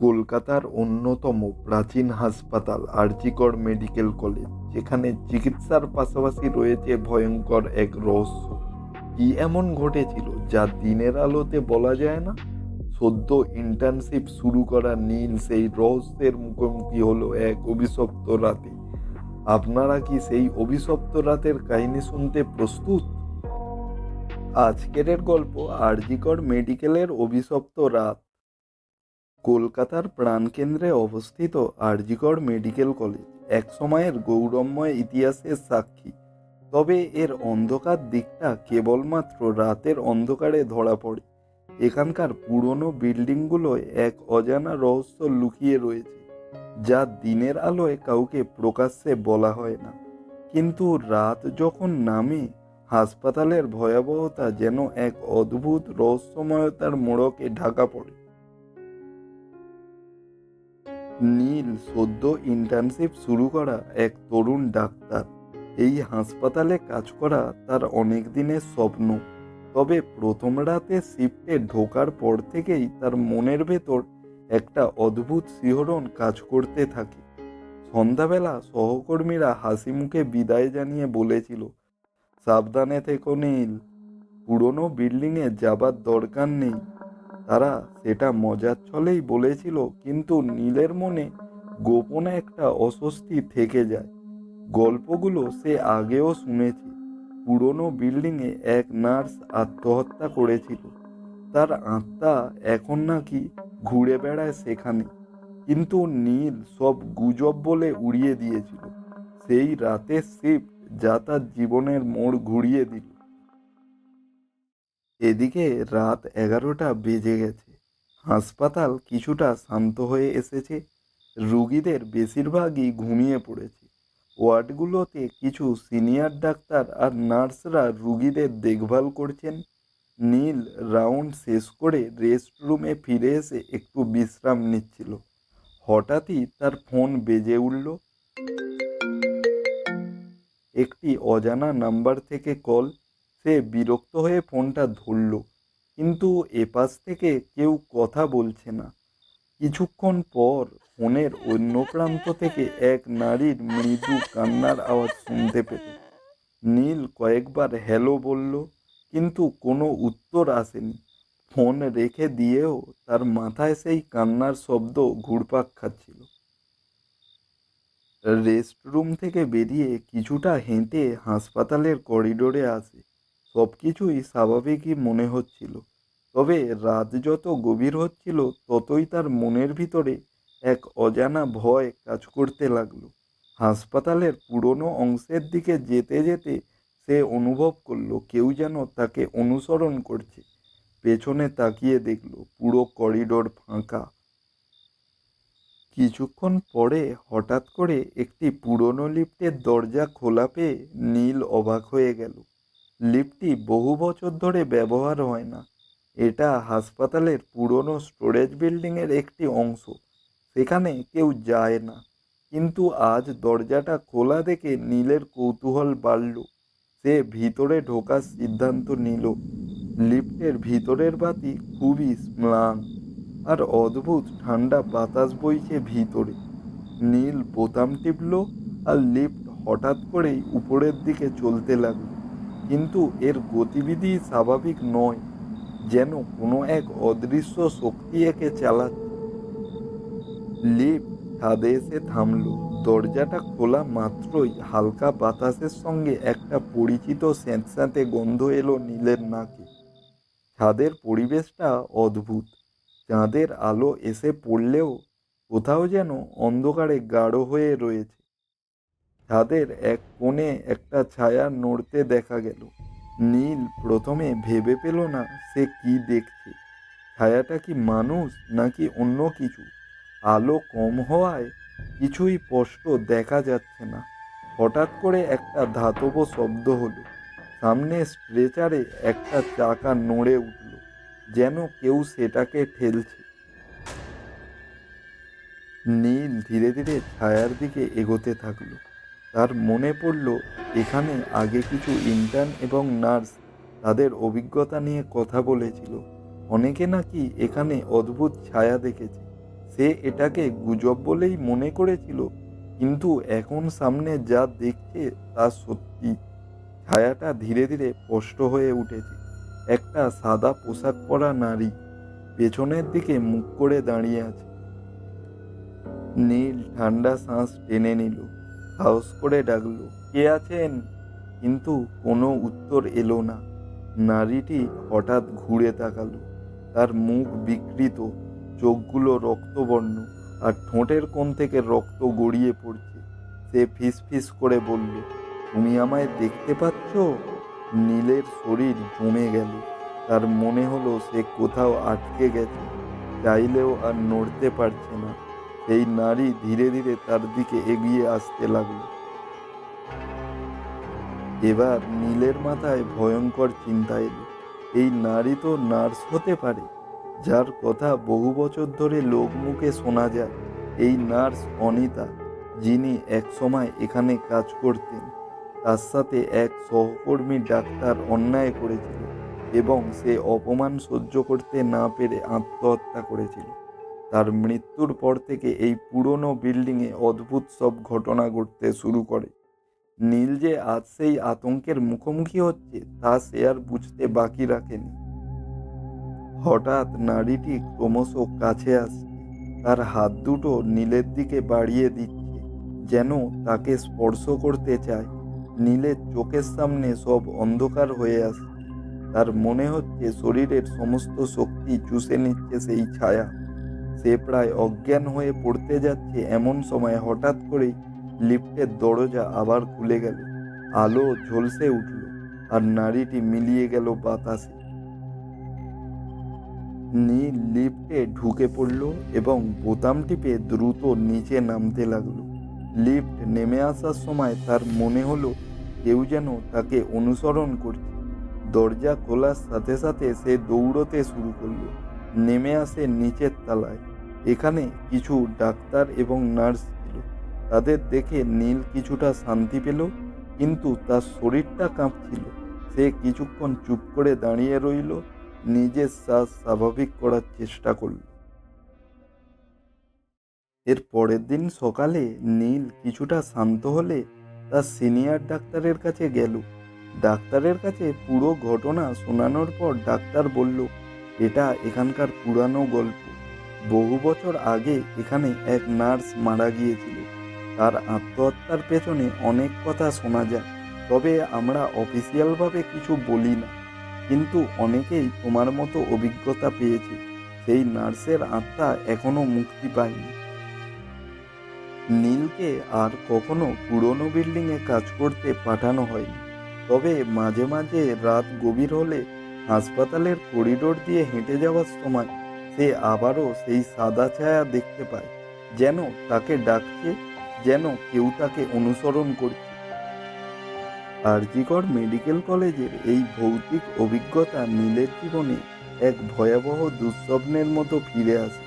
কলকাতার অন্যতম প্রাচীন হাসপাতাল, আরজিকর মেডিকেল কলেজ, যেখানে চিকিৎসার পাশাপাশি রয়েছে ভয়ঙ্কর এক রহস্য। কি এমন ঘটেছিল যা দিনের আলোতে বলা যায় না? সদ্য ইন্টার্নশিপ শুরু করা নীল সেই রহস্যের মুখোমুখি হলো এক অভিশপ্ত রাতে। আপনারা কি সেই অভিশপ্ত রাতের কাহিনী শুনতে প্রস্তুত? আজকের গল্প আরজিকর মেডিকেলের অভিশপ্ত রাত। কলকাতার প্রাণকেন্দ্রে অবস্থিত আরজিকর মেডিকেল কলেজ এক সময়ের গৌরবময় ইতিহাসের সাক্ষী। তবে এর অন্ধকার দিকটা কেবলমাত্র রাতের অন্ধকারে ধরা পড়ে। এখানকার পুরনো বিল্ডিংগুলোয় এক অজানা রহস্য লুকিয়ে রয়েছে, যা দিনের আলোয় কাউকে প্রকাশ্যে বলা হয় না। কিন্তু রাত যখন নামে, হাসপাতালের ভয়াবহতা যেন এক অদ্ভুত রহস্যময়তার মোড়কে ঢাকা পড়ে। নীল সদ্য ইন্টার্নশিপ শুরু করা এক তরুণ ডাক্তার। এই হাসপাতালে কাজ করা তার অনেক দিনের স্বপ্ন। তবে প্রথম রাতে শিফটে ঢোকার পর থেকেই তার মনের ভেতর একটা অদ্ভুত শিহরণ কাজ করতে থাকে। সন্ধ্যাবেলা সহকর্মীরা হাসি মুখে বিদায় জানিয়ে বলেছিল, সাবধানে থেকো নীল। পুরনো বিল্ডিংয়ে যাবার দরকার নেই। তারা সেটা মজার ছলেই বলেছিল, কিন্তু নীলের মনে গোপনে একটা অস্বস্তি থেকে যায়। গল্পগুলো সে আগেও শুনেছে। পুরনো বিল্ডিংয়ে এক নার্স আত্মহত্যা করেছিল। তার আত্মা এখন নাকি ঘুরে বেড়ায় সেখানে। কিন্তু নীল সব গুজব বলে উড়িয়ে দিয়েছিল। সেই রাতের শিফট যা তার জীবনের মোড় ঘুরিয়ে দিল। এদিকে রাত এগারোটা বেজে গেছে। হাসপাতাল কিছুটা শান্ত হয়ে এসেছে। রুগীদের বেশিরভাগই ঘুমিয়ে পড়েছে। ওয়ার্ডগুলোতে কিছু সিনিয়র ডাক্তার আর নার্সরা রুগীদের দেখভাল করছেন। নীল রাউন্ড শেষ করে রেস্ট রুমে ফিরে এসে একটু বিশ্রাম নিচ্ছিল। হঠাৎই তার ফোন বেজে উঠল। একটি অজানা নাম্বার থেকে কল। সে বিরক্ত হয়ে ফোনটা ধরল। কিন্তু এপাশ থেকে কেউ কথা বলছে না। কিছুক্ষণ পর ফোনের অন্য প্রান্ত থেকে এক নারীর মৃদু কান্নার আওয়াজ শুনতে পেল। নীল কয়েকবার হ্যালো বলল, কিন্তু কোনো উত্তর আসেনি। ফোন রেখে দিয়েও তার মাথায় সেই কান্নার শব্দ ঘুরপাক খাচ্ছিল। রেস্টরুম থেকে বেরিয়ে কিছুটা হেঁটে হাসপাতালের করিডোরে আসে। সব কিছুই স্বাভাবিকই মনে হচ্ছিল। তবে রাত যত গভীর হচ্ছিল, ততই তার মনের ভিতরে এক অজানা ভয় কাজ করতে লাগল। হাসপাতালের পুরনো অংশের দিকে যেতে যেতে সে অনুভব করল, কেউ যেন তাকে অনুসরণ করছে। পেছনে তাকিয়ে দেখল, পুরো করিডোর ফাঁকা। কিছুক্ষণ পরে হঠাৎ করে একটি পুরনো লিফটের দরজা খোলা পেয়ে নীল অবাক হয়ে গেল। লিফটটি বহু বছর ধরে ব্যবহার হয় না। এটা হাসপাতালের পুরনো স্টোরেজ বিল্ডিংয়ের একটি অংশ। সেখানে কেউ যায় না। কিন্তু আজ দরজাটা খোলা দেখে নীলের কৌতূহল বাড়ল। সে ভিতরে ঢোকার সিদ্ধান্ত নিল। লিফটের ভিতরের বাতি খুবই ম্লান আর অদ্ভুত ঠান্ডা বাতাস বইছে ভিতরে। নীল বোতাম টিপল আর লিফট হঠাৎ করেই উপরের দিকে চলতে লাগল। কিন্তু এর গতিবিধি স্বাভাবিক নয়, যেন কোনো এক অদৃশ্য শক্তি একে চালাচ্ছে। লিপ ছাদে এসে থামল। দরজাটা খোলা মাত্রই হালকা বাতাসের সঙ্গে একটা পরিচিত স্যাঁতস্যাঁতে গন্ধ এলো নীলের নাকে। ছাদের পরিবেশটা অদ্ভুত। চাঁদের আলো এসে পড়লেও কোথাও যেন অন্ধকারে গাঢ় হয়ে রয়েছে। ছাদের এক কোণে একটা ছায়া নড়তে দেখা গেল। নীল প্রথমে ভেবে পেল না সে কি দেখছে। ছায়াটা কি মানুষ নাকি অন্য কিছু? আলো কম হওয়ায় কিছুই স্পষ্ট দেখা যাচ্ছে না। হঠাৎ করে একটা ধাতব শব্দ হলো। সামনে স্ট্রেচারে একটা চাকা নড়ে উঠল, যেন কেউ সেটাকে ঠেলছে। নীল ধীরে ধীরে ছায়ার দিকে এগোতে থাকল। তার মনে পড়ল, এখানে আগে কিছু ইন্টার্ন এবং নার্স তাদের অভিজ্ঞতা নিয়ে কথা বলেছিল। অনেকে নাকি এখানে অদ্ভুত ছায়া দেখেছে। সে এটাকে গুজব বলেই মনে করেছিল, কিন্তু এখন সামনে যা দেখছে তা সত্যি। ছায়াটা ধীরে ধীরে স্পষ্ট হয়ে উঠেছে। একটা সাদা পোশাক পরা নারী পেছনের দিকে মুখ করে দাঁড়িয়ে আছে। নীল ঠান্ডা শ্বাস টেনে নিল। সাহস করে ডাকলো, কে আছেন? কিন্তু কোনো উত্তর এলো না। নারীটি হঠাৎ ঘুরে তাকালো। তার মুখ বিকৃত, চোখগুলো রক্তবর্ণ, আর ঠোঁটের কোণ থেকে রক্ত গড়িয়ে পড়ছে। সে ফিস ফিস করে বলল, তুমি আমায় দেখতে পাচ্ছ? নীলের শরীর জমে গেল। তার মনে হলো সে কোথাও আটকে গেছে। চাইলেও আর নড়তে পারছে না। সেই নারী ধীরে ধীরে তার দিকে এগিয়ে আসতে লাগল। এবার নীলের মাথায় ভয়ঙ্কর চিন্তা এলো। এই নারী তো নার্স হতে পারে, যার কথা বহু বছর ধরে লোক মুখে শোনা যায়। এই নার্স অনিতা, যিনি একসময় এখানে কাজ করতেন, তার সাথে এক সহকর্মী ডাক্তার অন্যায় করেছিল এবং সে অপমান সহ্য করতে না পেরে আত্মহত্যা করেছিল। তার মৃত্যুর পর থেকে এই পুরনো বিল্ডিংয়ে অদ্ভুত সব ঘটনা ঘটতে শুরু করে। নীল যে আজ সেই আতঙ্কের মুখোমুখি হচ্ছে, তা সে আর বুঝতে বাকি রাখেনি। হঠাৎ নারীটি ক্রমশ কাছে আসছে। তার হাত দুটো নীলের দিকে বাড়িয়ে দিচ্ছে, যেন তাকে স্পর্শ করতে চায়। নীলের চোখের সামনে সব অন্ধকার হয়ে আসছে। তার মনে হচ্ছে শরীরের সমস্ত শক্তি চুষে নিচ্ছে সেই ছায়া। সে প্রায় অজ্ঞান হয়ে পড়তে যাচ্ছে এমন সময় হঠাৎ করেই লিফটের দরজা আবার খুলে গেল। আলো ঝলসে উঠল আর নারীটি মিলিয়ে গেল বাতাসে। নীল লিফটে ঢুকে পড়ল এবং বোতাম টিপে দ্রুত নিচে নামতে লাগল। লিফট নেমে আসার সময় তার মনে হলো কেউ যেন তাকে অনুসরণ করছে। দরজা খোলার সাথে সাথে সে দৌড়তে শুরু করল। নেমে আসে নিচের তলায়। এখানে কিছু ডাক্তার এবং নার্স ছিল। তাদের দেখে নীল কিছুটা শান্তি পেল, কিন্তু তার শরীরটা কাঁপছিল। সে কিছুক্ষণ চুপ করে দাঁড়িয়ে রইল, নিজের শ্বাস স্বাভাবিক করার চেষ্টা করল। এর পরের দিন সকালে নীল কিছুটা শান্ত হলে তার সিনিয়র ডাক্তারের কাছে গেল। ডাক্তারের কাছে পুরো ঘটনা শোনানোর পর ডাক্তার বলল এটা এখানকার পুরানো গল্প। বহু বছর আগে এখানে এক নার্স মারা গিয়েছিল। তার আত্মহত্যার পেছনে অনেক কথা শোনা যায়, তবে আমরা অফিসিয়ালভাবে কিছু বলি না। কিন্তু অনেকেই তোমার মতো অভিজ্ঞতা পেয়েছে, সেই নার্সের আত্মা এখনও মুক্তি পায়নি। নীলকে আর কখনো পুরনো বিল্ডিংয়ে কাজ করতে পাঠানো হয়নি, তবে মাঝে মাঝে রাত গভীর হলে হাসপাতালের করিডোর দিয়ে হেঁটে যাওয়ার সময় সে আবারও সেই সাদা ছায়া দেখতে পায়, যেন তাকে ডাকছে, যেন কেউ তাকে অনুসরণ করছে। আরজিকর মেডিকেল কলেজের এই ভৌতিক অভিজ্ঞতা নীলের জীবনে এক ভয়াবহ দুঃস্বপ্নের মতো ফিরে আসে।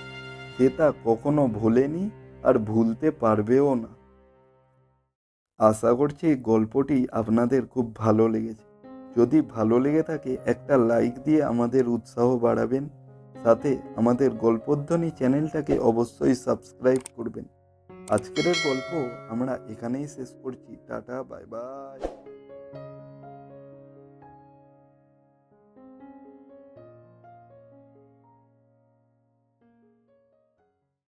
সে তা কখনো ভোলেনি আর ভুলতে পারবেও না। আশা করছি গল্পটি আপনাদের খুব ভালো লেগেছে। যদি ভালো লেগে থাকে, একটা লাইক দিয়ে আমাদের উৎসাহ বাড়াবেন। সাথে আমাদের গল্পধ্বনি চ্যানেলটাকে অবশ্যই সাবস্ক্রাইব করবেন। আজকের গল্প আমরা এখানেই শেষ করছি। Tata bye bye